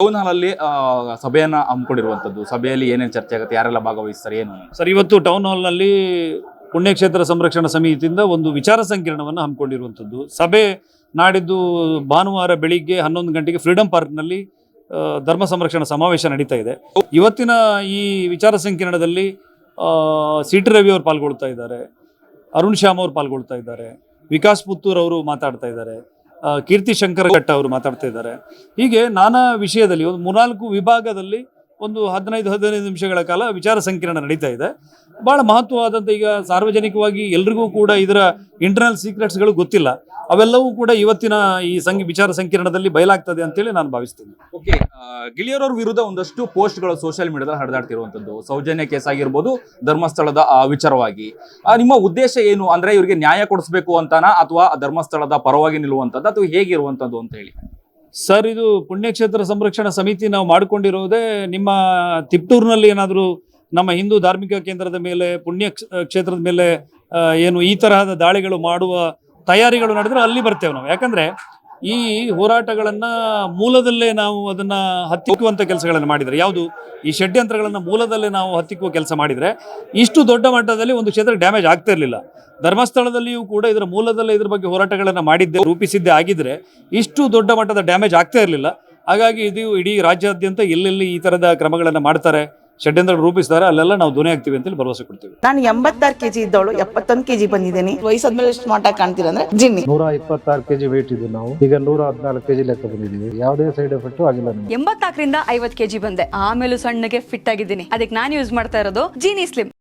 Town hall ಅಲ್ಲಿ ಆ, ಸಭೆಯನ್ನ ಹಮ್ಮಿಕೊಂಡಿರುವಂತದ್ದು ಸಭೆಯಲ್ಲಿ ಏನೇನು ಚರ್ಚೆ ಆಗುತ್ತೆ ಯಾರೆಲ್ಲ ಭಾಗವಹಿಸ್ತಾರೆ ಏನು? ಸರ್ ಇವತ್ತು ಟೌನ್ ಹಾಲ್ನಲ್ಲಿ ಪುಣ್ಯಕ್ಷೇತ್ರ ಸಂರಕ್ಷಣಾ ಸಮಿತಿಯಿಂದ ಒಂದು ವಿಚಾರ ಸಂಕಿರಣವನ್ನು ಹಮ್ಮಿಕೊಂಡಿರುವಂಥದ್ದು. ಸಭೆ ನಾಡಿದ್ದು ಭಾನುವಾರ ಬೆಳಿಗ್ಗೆ ಹನ್ನೊಂದು ಗಂಟೆಗೆ ಫ್ರೀಡಂ ಪಾರ್ಕ್ನಲ್ಲಿ ನಲ್ಲಿ ಧರ್ಮ ಸಂರಕ್ಷಣಾ ಸಮಾವೇಶ ನಡೀತಾ ಇದೆ. ಇವತ್ತಿನ ಈ ವಿಚಾರ ಸಂಕಿರಣದಲ್ಲಿ ಸಿ ಟಿ ರವಿ ಅವರು ಪಾಲ್ಗೊಳ್ತಾ ಇದ್ದಾರೆ ಅರುಣ್ ಶ್ಯಾಮ್ ಅವರು ಪಾಲ್ಗೊಳ್ತಾ ಇದ್ದಾರೆ ವಿಕಾಸ್ ಪುತ್ತೂರ್ ಅವರು ಮಾತಾಡ್ತಾ ಇದ್ದಾರೆ. ಕೀರ್ತಿ ಶಂಕರ ಘಟ್ಟ ಅವರು ಮಾತಾಡ್ತಾ ಇದ್ದಾರೆ. ಹೀಗೆ ನಾನಾ ವಿಷಯದಲ್ಲಿ ಒಂದು ಮೂರ್ನಾಲ್ಕು ವಿಭಾಗದಲ್ಲಿ ಒಂದು ಹದಿನೈದು ಹದಿನೈದು ನಿಮಿಷಗಳ ಕಾಲ ವಿಚಾರ ಸಂಕಿರಣ ನಡೀತಾ ಇದೆ. ಭಾಳ ಮಹತ್ವವಾದಂಥ ಈಗ ಸಾರ್ವಜನಿಕವಾಗಿ ಎಲ್ರಿಗೂ ಕೂಡ ಇದರ ಇಂಟರ್ನಲ್ ಸೀಕ್ರೆಟ್ಸ್ಗಳು ಗೊತ್ತಿಲ್ಲ. ಅವೆಲ್ಲವೂ ಕೂಡ ಇವತ್ತಿನ ಈ ಸಂಘ ವಿಚಾರ ಸಂಕಿರಣದಲ್ಲಿ ಬಯಲಾಗ್ತದೆ ಅಂತೇಳಿ ನಾನು ಭಾವಿಸ್ತೀನಿ. ಓಕೆ ಗಿಳಿಯರವ್ರ ವಿರುದ್ಧ ಒಂದಷ್ಟು ಪೋಸ್ಟ್ಗಳು ಸೋಷಿಯಲ್ ಮೀಡಿಯಾದಲ್ಲಿ ಹರಿದಾಡ್ತಿರುವಂಥದ್ದು ಸೌಜನ್ಯ ಕೇಸ್ ಆಗಿರ್ಬೋದು ಧರ್ಮಸ್ಥಳದ ಆ, ವಿಚಾರವಾಗಿ. ನಿಮ್ಮ ಉದ್ದೇಶ ಏನು? ಅಂದ್ರೆ ಇವರಿಗೆ ನ್ಯಾಯ ಕೊಡಿಸ್ಬೇಕು ಅಂತಾನ ಅಥವಾ ಧರ್ಮಸ್ಥಳದ ಪರವಾಗಿ ನಿಲ್ಲುವಂಥದ್ದು ಅಥವಾ ಹೇಗಿರುವಂಥದ್ದು ಅಂತ ಹೇಳಿ? ಸರ್, ಇದು ಪುಣ್ಯಕ್ಷೇತ್ರ ಸಂರಕ್ಷಣಾ ಸಮಿತಿ ನಾವು ಮಾಡಿಕೊಂಡಿರೋದೇ ನಿಮ್ಮ ತಿಪ್ಟೂರಿನಲ್ಲಿ ಏನಾದರೂ ನಮ್ಮ ಹಿಂದೂ ಧಾರ್ಮಿಕ ಕೇಂದ್ರದ ಮೇಲೆ, ಪುಣ್ಯ ಕ್ಷೇತ್ರದ ಮೇಲೆ ಏನು ಈ ತರಹದ ದಾಳಿಗಳು ಮಾಡುವ ತಯಾರಿಗಳು ನಡೆದ್ರೆ ಅಲ್ಲಿ ಬರ್ತೇವೆ ನಾವು. ಯಾಕಂದ್ರೆ ಈ ಹೋರಾಟಗಳನ್ನ ಮೂಲದಲ್ಲೇ ನಾವು ಅದನ್ನ ಹತ್ತಿಕ್ಕುವಂತ ಕೆಲಸಗಳನ್ನು ಮಾಡಿದ್ರೆ, ಯಾವುದು? ಈ ಷಡ್ಯಂತ್ರಗಳನ್ನ ಮೂಲದಲ್ಲೇ ನಾವು ಹತ್ತಿಕ್ಕುವ ಕೆಲಸ ಮಾಡಿದ್ರೆ, ಇಷ್ಟು ದೊಡ್ಡ ಮಟ್ಟದಲ್ಲಿ ಒಂದು ಕ್ಷೇತ್ರ ಡ್ಯಾಮೇಜ್ ಆಗ್ತಾ ಇರಲಿಲ್ಲ. ಧರ್ಮಸ್ಥಳದಲ್ಲಿಯೂ ಕೂಡ ಇದರ ಮೂಲದಲ್ಲೇ ಇದ್ರ ಬಗ್ಗೆ ಹೋರಾಟಗಳನ್ನು ಮಾಡಿದ್ದೆ, ರೂಪಿಸಿದ್ದೇ ಆಗಿದ್ರೆ ಇಷ್ಟು ದೊಡ್ಡ ಮಟ್ಟದ ಡ್ಯಾಮೇಜ್ ಆಗ್ತಾ ಇರಲಿಲ್ಲ. ಹಾಗಾಗಿ ಇದು ಇಡೀ ರಾಜ್ಯಾದ್ಯಂತ ಎಲ್ಲೆಲ್ಲಿ ಈ ತರದ ಕ್ರಮಗಳನ್ನು ಮಾಡ್ತಾರೆ? ಷಡ್ಯಂತ್ರ ರೂಪಿಸ್ತಾರೆ ಅಲ್ಲೆಲ್ಲ ನಾವು ಧ್ವನಿ ಆಗ್ತೀವಿ ಅಂತೇಳಿ ಭರವಸೆ ಕೊಡ್ತೀವಿ. ನಾನು ಎಂಬತ್ತಾರು ಕೆಜಿ ಇದ್ದವಳು ಎಪ್ಪತ್ತೊಂದು ಕೆಜಿ ಬಂದಿದ್ದೀನಿ. ವಯಸ್ಸಾದ್ಮೇಲೆ ಸ್ಮಾರ್ಟ್ ಆಗಿ ಕಾಣ್ತೀರ ಅಂದ್ರೆ ಜಿನ್ನಿ. ನೂರ ಇಪ್ಪತ್ತಾರು ಕೆಜಿ ವೇಟ್ ಇದ್ದು ನಾವು. ಈಗ ನೂರ ಹದಿನಾಲ್ಕು ಕೆಜಿ ಲೆಕ್ಕ ಬಂದಿದ್ದೀವಿ. ಯಾವುದೇ ಸೈಡ್ ಎಫೆಕ್ಟ್ ಆಗಿಲ್ಲ ನಮಗೆ. ಎಂಬತ್ನಾಲ್ಕರಿಂದ ಐವತ್ ಕೆಜಿ ಬಂದೆ. ಆಮೇಲೆ ಸಣ್ಣಗೆ ಫಿಟ್ ಆಗಿದ್ದೀನಿ. ಅದಕ್ಕೆ ನಾನು ಯೂಸ್ ಮಾಡ್ತಾ ಇರೋದು ಜೀನಿ ಸ್ಲಿಮ್